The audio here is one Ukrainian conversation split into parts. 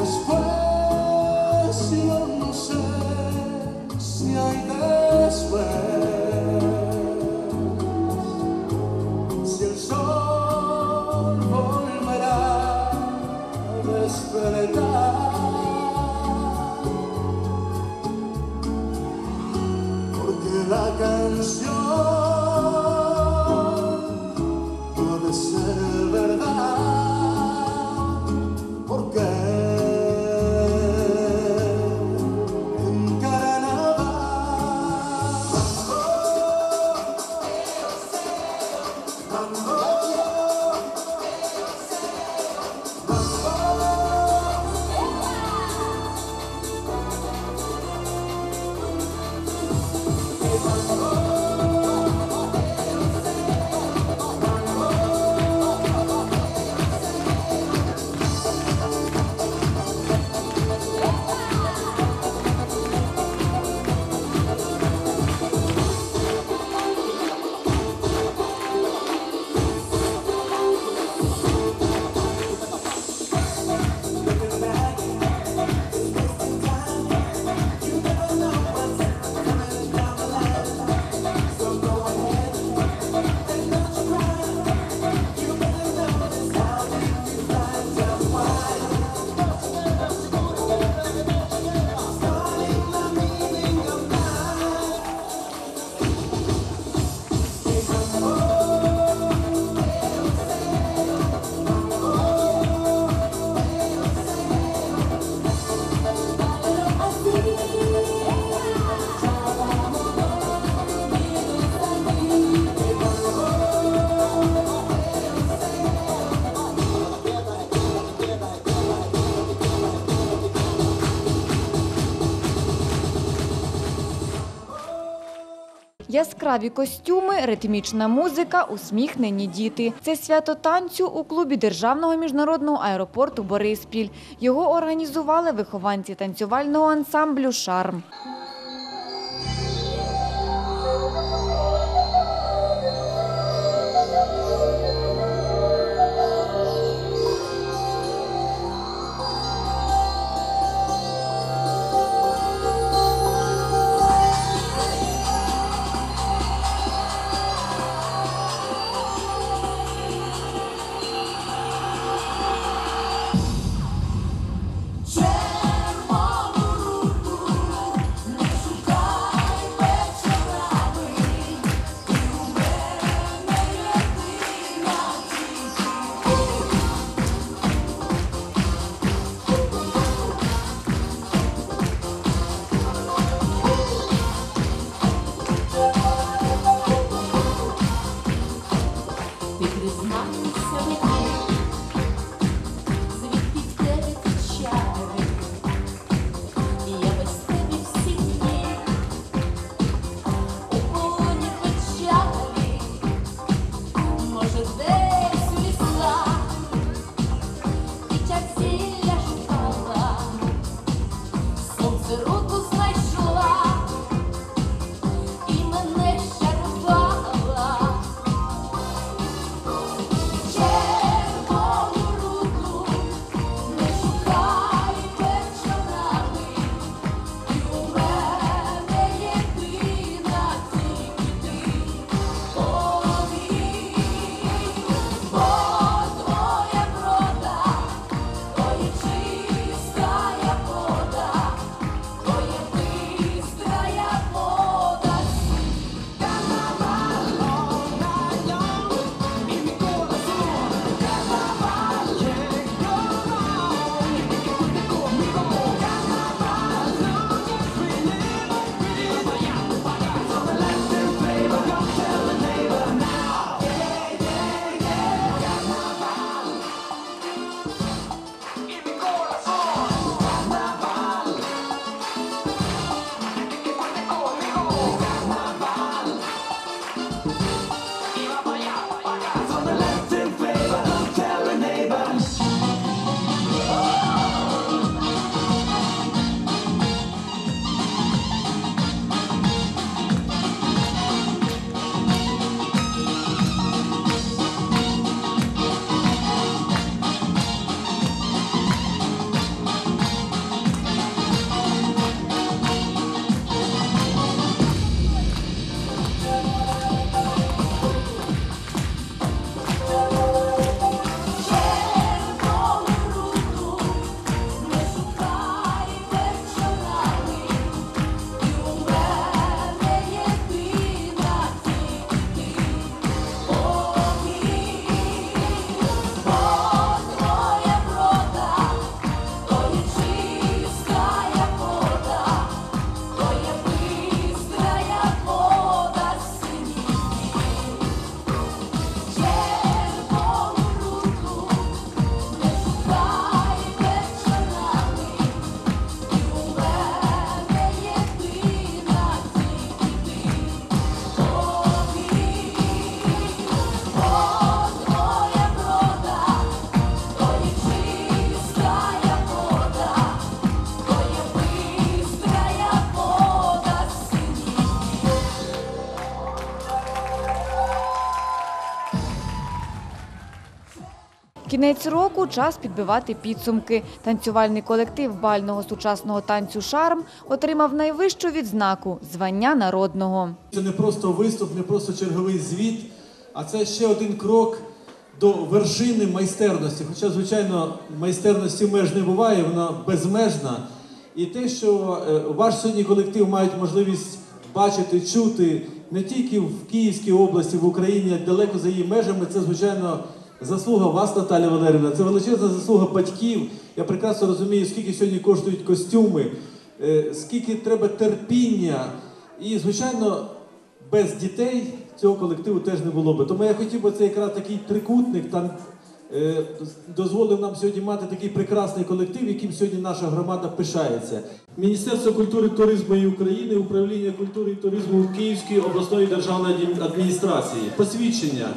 Después no sé si hay después, si el sol volverá. Яскраві костюми, ритмічна музика, усміхнені діти. Це свято танцю у клубі Державного міжнародного аеропорту Бориспіль. Його організували вихованці танцювального ансамблю Шарм. Підрізнатися мені, звідки в тебе чари, і я без тебе всі дні, у полоні печалі, може, десь у лісах, і ця ціля шукала, сонце Кінець року час підбивати підсумки. Танцювальний колектив бального сучасного танцю Шарм отримав найвищу відзнаку звання народного. Це не просто виступ, не просто черговий звіт, а це ще один крок до вершини майстерності. Хоча, звичайно, майстерності меж не буває, вона безмежна. І те, що е, ваш сьогодні колектив мають можливість бачити, чути не тільки в Київській області, в Україні, а далеко за її межами, це, звичайно, заслуга вас, Наталя Валерівна, це величезна заслуга батьків. Я прекрасно розумію, скільки сьогодні коштують костюми, е, скільки треба терпіння. І, звичайно, без дітей цього колективу теж не було би. Тому я хотів би цей якраз такий трикутник там е, дозволив нам сьогодні мати такий прекрасний колектив, яким сьогодні наша громада пишається. Міністерство культури, туризму і України, управління культури і туризму Київської обласної державної адміністрації, посвідчення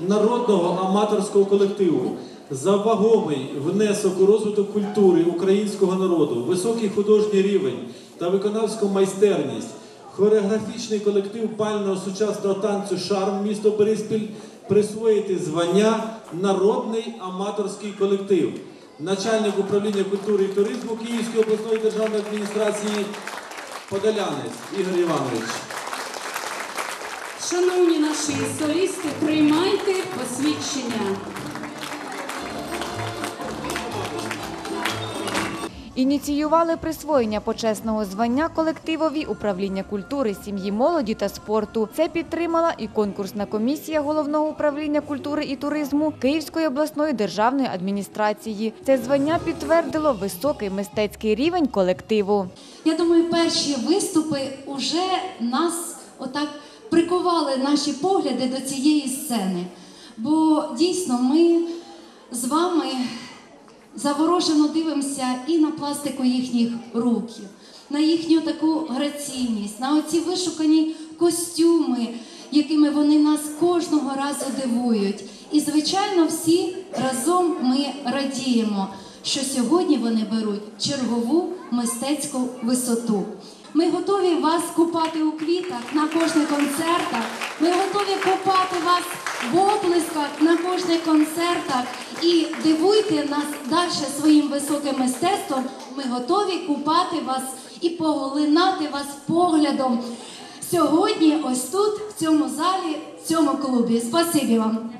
народного аматорського колективу. За вагомий внесок у розвиток культури українського народу, високий художній рівень та виконавську майстерність, хореографічний колектив бального сучасного танцю Шарм місто Бориспіль присвоїти звання Народний аматорський колектив. Начальник управління культури і туризму Київської обласної державної адміністрації Подолянець Ігор Іванович. Наші солісти, приймайте посвідчення. Ініціювали присвоєння почесного звання колективові управління культури, сім'ї, молоді та спорту. Це підтримала і конкурсна комісія головного управління культури і туризму Київської обласної державної адміністрації. Це звання підтвердило високий мистецький рівень колективу. Я думаю, перші виступи вже нас отак прикували наші погляди до цієї сцени. Бо дійсно ми з вами заворожено дивимося і на пластику їхніх руків, на їхню таку граційність, на оці вишукані костюми, якими вони нас кожного разу дивують. І, звичайно, всі разом ми радіємо, що сьогодні вони беруть чергову мистецьку висоту. Ми готові вас купати у квітах на кожних концертах. Ми готові купати вас в оплесках на кожних концертах. І дивуйте нас далі своїм високим мистецтвом. Ми готові купати вас і поглинати вас поглядом. Сьогодні, ось тут, в цьому залі, в цьому клубі. Спасибі вам.